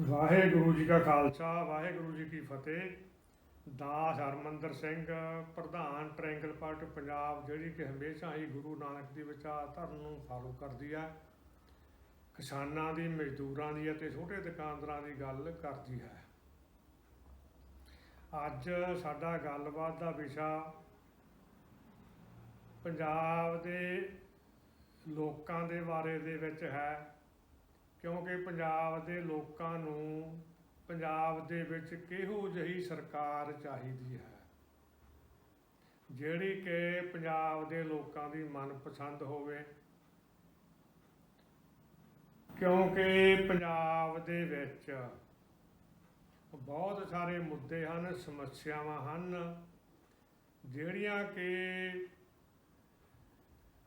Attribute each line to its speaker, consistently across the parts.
Speaker 1: ਵਾਹਿਗੁਰੂ ਜੀ ਕਾ ਖਾਲਸਾ, ਵਾਹਿਗੁਰੂ ਜੀ ਕੀ ਫਤਿਹ। ਦਾਸ ਹਰਮੰਦਰ ਸਿੰਘ, ਪ੍ਰਧਾਨ triangle party Punjab, ਜਿਹੜੀ ਕਿ ਹਮੇਸ਼ਾ ਹੀ ਗੁਰੂ ਨਾਨਕ ਦੀ ਵਿਚਾਰਧਾਰਾ ਨੂੰ ਫਾਲੋ ਕਰਦੀ ਹੈ ਕਿਸਾਨਾਂ ਦੀ, ਮਜ਼ਦੂਰਾਂ ਦੀ ਅਤੇ ਛੋਟੇ ਦੁਕਾਨਦਾਰਾਂ ਦੀ ਗੱਲ ਕਰਦੀ ਹੈ। ਅੱਜ ਸਾਡਾ ਗੱਲਬਾਤ ਦਾ ਵਿਸ਼ਾ ਪੰਜਾਬ ਦੇ ਲੋਕਾਂ ਦੇ ਬਾਰੇ ਦੇ ਵਿੱਚ ਹੈ। ਕਿਉਂਕਿ ਪੰਜਾਬ ਦੇ ਲੋਕਾਂ ਨੂੰ ਪੰਜਾਬ ਦੇ ਵਿੱਚ ਕਿਹੋ ਜਿਹੀ ਸਰਕਾਰ ਚਾਹੀਦੀ ਹੈ? ਜਿਹੜੀ ਕਿ ਪੰਜਾਬ ਦੇ ਲੋਕਾਂ ਦੀ ਮਨਪਸੰਦ ਹੋਵੇ। ਕਿਉਂਕਿ ਪੰਜਾਬ ਦੇ ਵਿੱਚ ਬਹੁਤ ਸਾਰੇ ਮੁੱਦੇ ਹਨ, ਸਮੱਸਿਆਵਾਂ ਹਨ, ਜਿਹੜੀਆਂ ਕਿ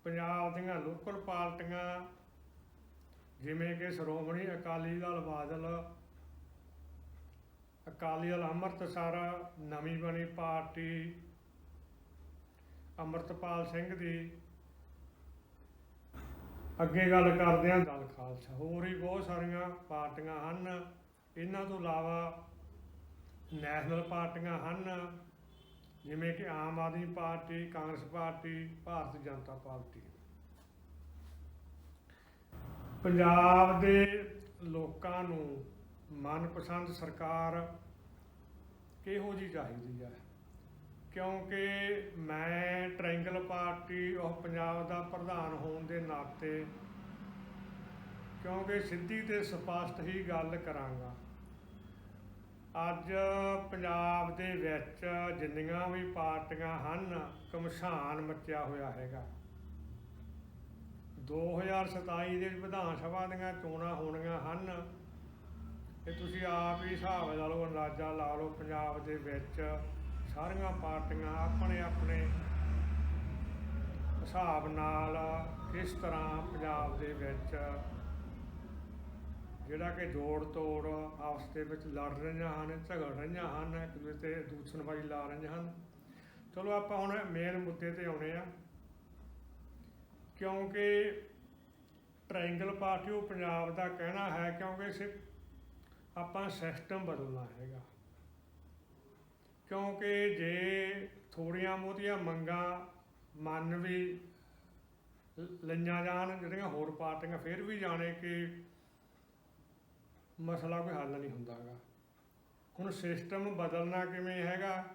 Speaker 1: ਪੰਜਾਬ ਦੀਆਂ ਲੋਕਲ ਪਾਰਟੀਆਂ ਜਿਵੇਂ ਕਿ ਸ਼੍ਰੋਮਣੀ ਅਕਾਲੀ ਦਲ ਬਾਦਲ, ਅਕਾਲੀ ਦਲ ਅੰਮ੍ਰਿਤਸਰ, ਨਵੀਂ ਬਣੀ ਪਾਰਟੀ ਅੰਮ੍ਰਿਤਪਾਲ ਸਿੰਘ ਦੀ। ਅੱਗੇ ਗੱਲ ਕਰਦੇ ਹਾਂ ਦਲ ਖਾਲਸਾ। ਹੋਰ ਹੀ ਬਹੁਤ ਸਾਰੀਆਂ ਪਾਰਟੀਆਂ ਹਨ। ਇਹਨਾਂ ਤੋਂ ਇਲਾਵਾ ਨੈਸ਼ਨਲ ਪਾਰਟੀਆਂ ਹਨ, ਜਿਵੇਂ ਕਿ Aam Aadmi party, Congress party, Bharatiya Janata party. Punjab ਦੇ ਲੋਕਾਂ ਨੂੰ ਮਨਪਸੰਦ ਸਰਕਾਰ ਕਿਹੋ ਜੀ ਚਾਹੀਦੀ ਹੈ? ਕਿਉਂਕਿ ਮੈਂ ਟ੍ਰਾਇੰਗਲ ਪਾਰਟੀ ਉਹ ਪੰਜਾਬ ਦਾ ਪ੍ਰਧਾਨ ਹੋਣ ਦੇ ਨਾਤੇ ਕਿਉਂਕਿ ਸਿੱਧੀ ਤੇ ਸਪਸ਼ਟ ਹੀ ਗੱਲ ਕਰਾਂਗਾ, ਅੱਜ ਪੰਜਾਬ ਦੇ ਵਿੱਚ ਜਿੰਨੀਆਂ ਵੀ ਪਾਰਟੀਆਂ ਹਨ ਕਮਸ਼ਾਨ ਮੱਚਿਆ ਹੋਇਆ ਹੈਗਾ। 2027 ਦੇ ਵਿਧਾਨ ਸਭਾ ਦੀਆਂ ਚੋਣਾਂ ਹੋਣੀਆਂ ਹਨ। ਤੇ ਤੁਸੀਂ ਆਪ ਹੀ ਹਿਸਾਬ ਲਾ ਲਓ, ਅੰਦਾਜ਼ਾ ਲਾ ਲਓ, ਪੰਜਾਬ ਦੇ ਵਿੱਚ ਸਾਰੀਆਂ ਪਾਰਟੀਆਂ ਆਪਣੇ ਆਪਣੇ ਹਿਸਾਬ ਨਾਲ ਕਿਸ ਤਰ੍ਹਾਂ ਪੰਜਾਬ ਦੇ ਵਿੱਚ ਜਿਹੜਾ ਕਿ ਜੋੜ ਤੋੜ ਆਪਸ ਦੇ ਵਿੱਚ ਲੜ ਰਹੀਆਂ ਹਨ, ਝਗੜ ਰਹੀਆਂ ਹਨ, ਇੱਕ ਦੂਜੇ ਤੇ ਦੂਸ਼ਣਬਾਜ਼ੀ ਲਾ ਰਹੀਆਂ ਹਨ। ਚਲੋ ਆਪਾਂ ਹੁਣ ਮੇਨ ਮੁੱਦੇ ਤੇ ਆਉਣੇ ਆ। ਕਿਉਂਕਿ ਟ੍ਰਾਇੰਗਲ ਪਾਰਟੀ ਉਹ ਪੰਜਾਬ ਦਾ ਕਹਿਣਾ ਹੈ, ਕਿਉਂਕਿ ਸਿ ਆਪਾਂ ਸਿਸਟਮ ਬਦਲਣਾ ਹੈਗਾ। ਕਿਉਂਕਿ ਜੇ ਥੋੜੀਆਂ ਬਹੁਤੀਆਂ ਮੰਗਾਂ ਮੰਨ ਵੀ ਲ- ਲਈਆਂ ਜਾਣ, ਜਿਹੜੀਆਂ ਹੋਰ ਪਾਰਟੀਆਂ ਫਿਰ ਵੀ ਜਾਣੇ ਕਿ ਮਸਲਾ ਕੋਈ ਹੱਲ ਨਹੀਂ ਹੁੰਦਾਗਾ ਹੁਣ ਸਿਸਟਮ ਬਦਲਣਾ ਕਿਵੇਂ ਹੈਗਾ?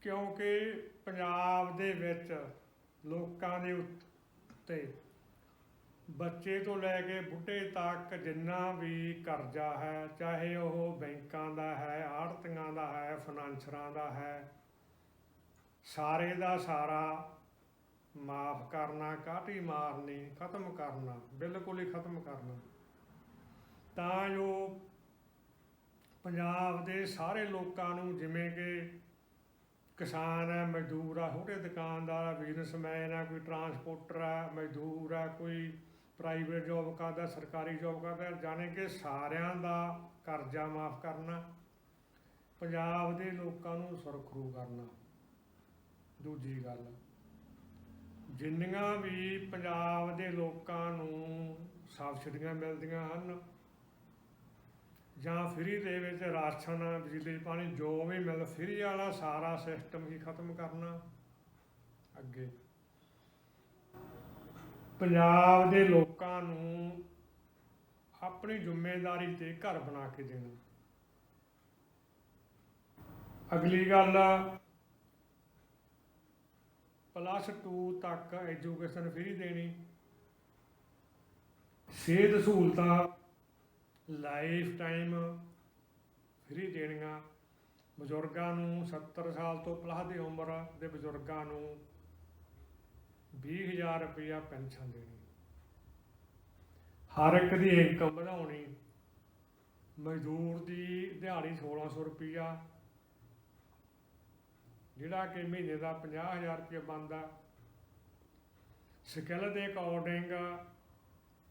Speaker 1: ਕਿਉਂਕਿ ਪੰਜਾਬ ਦੇ ਵਿੱਚ ਲੋਕਾਂ ਦੇ ਉੱਤੇ। ਬੱਚੇ ਤੋਂ ਲੈ ਕੇ ਬੁੱਢੇ ਤੱਕ ਜਿੰਨਾ ਵੀ ਕਰਜ਼ਾ ਹੈ, ਚਾਹੇ ਉਹ ਬੈਂਕਾਂ ਦਾ ਹੈ, ਆੜਤੀਆਂ ਦਾ ਹੈ ਫਾਈਨਾਂਸਰਾਂ ਦਾ ਹੈ, ਸਾਰੇ ਦਾ ਸਾਰਾ ਮਾਫ ਕਰਨਾ ਕਾਟੀ ਮਾਰਨੀ, ਖਤਮ ਕਰਨਾ, ਬਿਲਕੁਲ ਹੀ ਖਤਮ ਕਰਨਾ। ਤਾਂ ਜੋ ਪੰਜਾਬ ਦੇ ਸਾਰੇ ਲੋਕਾਂ ਨੂੰ ਜਿਵੇਂ ਕਿ ਕਿਸਾਨ ਹੈ, ਮਜ਼ਦੂਰ ਆ, ਛੋਟੇ ਦੁਕਾਨਦਾਰ ਆ ਬਿਜ਼ਨਸਮੈਨ ਆ, ਕੋਈ ਟਰਾਂਸਪੋਰਟਰ ਆ, ਮਜ਼ਦੂਰ ਆ, ਕੋਈ ਪ੍ਰਾਈਵੇਟ ਜੋਬ ਕਰਦਾ, ਸਰਕਾਰੀ ਜੋਬ ਕਰਦਾ, ਜਾਣੇ ਕਿ ਸਾਰਿਆਂ ਦਾ ਕਰਜ਼ਾ ਮਾਫ ਕਰਨਾ, ਪੰਜਾਬ ਦੇ ਲੋਕਾਂ ਨੂੰ ਸੁਰਖਰੂ ਕਰਨਾ, ਦੂਜੀ ਗੱਲ। ਜਿੰਨੀਆਂ ਵੀ ਪੰਜਾਬ ਦੇ ਲੋਕਾਂ ਨੂੰ ਸਬਸਿਡੀਆਂ ਮਿਲਦੀਆਂ ਹਨ ਜਾਂ ਫ੍ਰੀ ਦੇ ਵਿੱਚ ਰਾਸ਼ਨ, ਬਿਜਲੀ, ਪਾਣੀ, ਜੋ ਵੀ ਮਿਲ, ਫ੍ਰੀ ਵਾਲਾ ਸਾਰਾ ਸਿਸਟਮ ਹੀ ਖਤਮ ਕਰਨਾ। ਅੱਗੇ। ਪੰਜਾਬ ਦੇ ਲੋਕਾਂ ਨੂੰ ਆਪਣੀ ਜ਼ਿੰਮੇਵਾਰੀ ਤੇ ਘਰ ਬਣਾ ਕੇ ਦੇਣਾ। ਅਗਲੀ ਗੱਲ ਪਲੱਸ 2 ਤੱਕ ਐਜੂਕੇਸ਼ਨ ਫ੍ਰੀ ਦੇਣੀ। ਸਿਹਤ ਸਹੂਲਤਾਂ ਲਾਈਫ ਟਾਈਮ ਫ੍ਰੀ ਦੇਣੀਆਂ। ਬਜ਼ੁਰਗਾਂ ਨੂੰ 70 ਸਾਲ ਤੋਂ ਪਲੱਸ ਦੀ ਉਮਰ ਦੇ ਬਜ਼ੁਰਗਾਂ ਨੂੰ 20000 ਰੁਪਇਆ ਪੈਨਸ਼ਨ ਦੇਣੀ। ਹਰ ਇੱਕ ਦੀ ਇਨਕਮ ਵਧਾਉਣੀ। ਮਜ਼ਦੂਰ ਦੀ ਦਿਹਾੜੀ 1600 ਰੁਪਇਆ ਜਿਹੜਾ ਕਿ ਮਹੀਨੇ ਦਾ 50000 ਰੁਪਇਆ ਬਣਦਾ। ਸਕਿੱਲ ਦੇ ਅਕੋਰਡਿੰਗ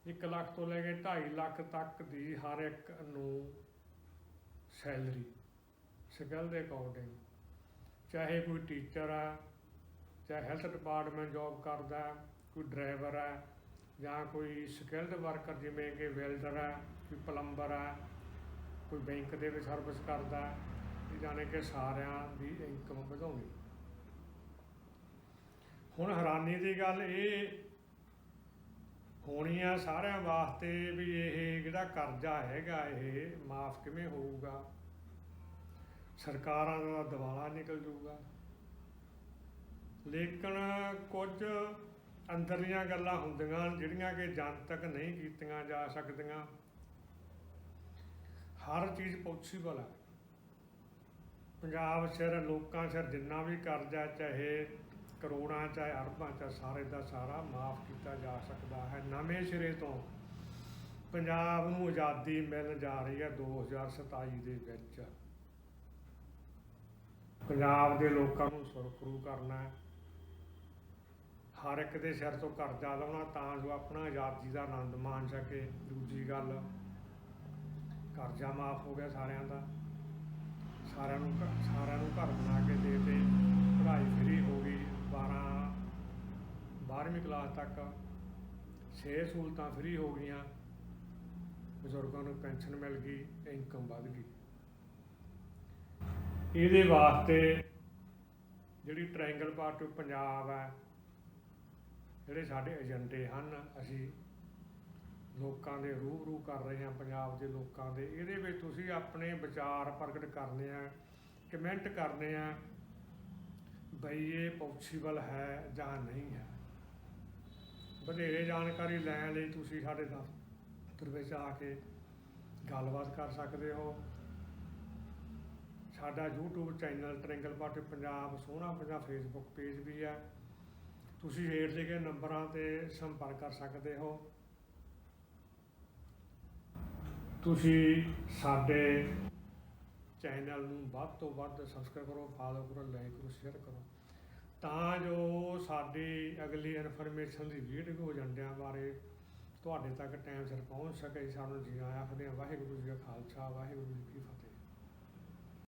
Speaker 1: 1 ਲੱਖ ਤੋਂ ਲੈ ਕੇ 2.5 ਲੱਖ ਤੱਕ ਦੀ ਹਰ ਇੱਕ ਨੂੰ ਸੈਲਰੀ ਸਕਿੱਲ ਦੇ ਅਕੋਰਡਿੰਗ। ਚਾਹੇ ਕੋਈ ਟੀਚਰ ਆ, ਚਾਹੇ ਹੈਲਥ ਡਿਪਾਰਟਮੈਂਟ ਜੌਬ ਕਰਦਾ, ਕੋਈ ਡਰਾਈਵਰ ਹੈ ਜਾਂ ਕੋਈ ਸਕਿਲਡ ਵਰਕਰ ਜਿਵੇਂ ਕਿ ਵੈਲਡਰ ਹੈ ਕੋਈ ਪਲੰਬਰ ਹੈ ਕੋਈ ਬੈਂਕ ਦੇ ਵਿੱਚ ਸਰਵਿਸ ਕਰਦਾ ਹੈ ਇਹ ਜਾਣੇ ਕਿ ਸਾਰਿਆਂ ਦੀ ਇਨਕਮ ਵਧਾਉਣੀ। ਹੁਣ ਹੈਰਾਨੀ ਦੀ ਗੱਲ ਇਹ ਹੋਣੀ ਆ ਸਾਰਿਆਂ ਵਾਸਤੇ ਵੀ ਇਹ ਜਿਹੜਾ ਕਰਜ਼ਾ ਹੈਗਾ ਇਹ ਮਾਫ ਕਿਵੇਂ ਹੋਊਗਾ? ਸਰਕਾਰਾਂ ਦਾ ਦਿਵਾਲਾ ਨਿਕਲ ਜਾਊਗਾ। ਲੇਕਿਨ ਕੁਝ ਅੰਦਰਲੀਆਂ ਗੱਲਾਂ ਹੁੰਦੀਆਂ ਜਿਹੜੀਆਂ ਕਿ ਜਨਤਕ ਨਹੀਂ ਕੀਤੀਆਂ ਜਾ ਸਕਦੀਆਂ, ਹਰ ਚੀਜ਼ ਪੋਸੀਬਲ ਹੈ ਪੰਜਾਬ ਸਿਰ, ਲੋਕਾਂ ਸਿਰ ਜਿੰਨਾ ਵੀ ਕਰਜ਼ਾ, ਚਾਹੇ ਕਰੋੜਾਂ ਚਾਹੇ ਅਰਬਾਂ ਚਾਹੇ ਸਾਰੇ ਦਾ ਸਾਰਾ ਮਾਫ ਕੀਤਾ ਜਾ ਸਕਦਾ ਹੈ। ਨਵੇਂ ਸਿਰੇ ਤੋਂ ਪੰਜਾਬ ਨੂੰ ਆਜ਼ਾਦੀ ਮਿਲਣ ਜਾ ਰਹੀ ਹੈ 2027 ਦੇ ਵਿੱਚ। ਪੰਜਾਬ ਦੇ ਲੋਕਾਂ ਨੂੰ ਸੁਰਖਰੂ ਕਰਨਾ ਹੈ। ਹਰ ਇੱਕ ਦੇ ਸਿਰ ਤੋਂ ਕਰਜ਼ਾ ਲਾਉਣਾ, ਤਾਂ ਜੋ ਆਪਣਾ ਆਜ਼ਾਦੀ ਦਾ ਆਨੰਦ ਮਾਣ ਸਕੇ। ਦੂਜੀ ਗੱਲ, ਕਰਜ਼ਾ ਮਾਫ ਹੋ ਗਿਆ ਸਾਰਿਆਂ ਦਾ। ਸਾਰਿਆਂ ਨੂੰ ਘ- ਸਾਰਿਆਂ ਨੂੰ ਘਰ ਬਣਾ ਕੇ ਦੇ ਤੇ ਪੜ੍ਹਾਈ ਫਰੀ ਹੋ ਗਈ। 12 12ਵੀਂ ਕਲਾਸ ਤੱਕ ਛੇ ਸਹੂਲਤਾਂ ਫ੍ਰੀ ਹੋ ਗਈਆਂ। ਬਜ਼ੁਰਗਾਂ ਨੂੰ ਪੈਨਸ਼ਨ ਮਿਲ ਗਈ ਇਨਕਮ ਵੱਧ ਗਈ। ਇਹਦੇ ਵਾਸਤੇ ਜਿਹੜੀ ਟ੍ਰਾਇੰਗਲ ਪਾਰਟੀ ਆਫ ਪੰਜਾਬ ਹੈ, ਜਿਹੜੇ ਸਾਡੇ ਏਜੰਡੇ ਹਨ, ਅਸੀਂ ਲੋਕਾਂ ਦੇ ਰੂਬਰੂ ਕਰ ਰਹੇ ਹਾਂ, ਪੰਜਾਬ ਦੇ ਲੋਕਾਂ ਦੇ। ਇਹਦੇ ਵਿੱਚ ਤੁਸੀਂ ਆਪਣੇ ਵਿਚਾਰ ਪ੍ਰਗਟ ਕਰਨੇ ਆ ਕਮੈਂਟ ਕਰਨੇ ਆ ਬਈ ਇਹ ਪੋਸੀਬਲ ਹੈ ਜਾਂ ਨਹੀਂ ਹੈ। ਵਧੇਰੇ ਜਾਣਕਾਰੀ ਲੈਣ ਲਈ ਤੁਸੀਂ ਸਾਡੇ ਦਫ਼ਤਰ ਵਿੱਚ ਆ ਕੇ ਗੱਲਬਾਤ ਕਰ ਸਕਦੇ ਹੋ। ਸਾਡਾ YouTube ਚੈਨਲ ਟ੍ਰਿੰਗਲ ਪਾਰਟੀ ਪੰਜਾਬ, ਸੋਹਣਾ ਪੰਜਾਬ ਫੇਸਬੁੱਕ ਪੇਜ ਵੀ ਹੈ। ਤੁਸੀਂ ਹੇਠ ਲਿਖੇ ਨੰਬਰਾਂ ਤੇ ਸੰਪਰਕ ਕਰ ਸਕਦੇ ਹੋ। ਤੁਸੀਂ ਸਾਡੇ ਚੈਨਲ ਨੂੰ ਵੱਧ ਤੋਂ ਵੱਧ ਸਬਸਕ੍ਰਾਈਬ ਕਰੋ ਫਾਲੋ ਕਰੋ ਲਾਈਕ ਕਰੋ ਸ਼ੇਅਰ ਕਰੋ। ਤਾਂ ਜੋ ਸਾਡੀ ਅਗਲੀ ਇਨਫੋਰਮੇਸ਼ਨ ਦੀ ਵੀਡੀਓ ਏਜੰਡਿਆਂ ਬਾਰੇ ਤੁਹਾਡੇ ਤੱਕ ਟਾਈਮ ਸਿਰ ਪਹੁੰਚ ਸਕੇ, ਸਾਨੂੰ ਜੀ ਆਇਆਂ ਆਖਦੇ ਹਾਂ, ਵਾਹਿਗੁਰੂ ਜੀ ਕਾ ਖਾਲਸਾ, ਵਾਹਿਗੁਰੂ ਜੀ ਕੀ ਫਤਿਹ।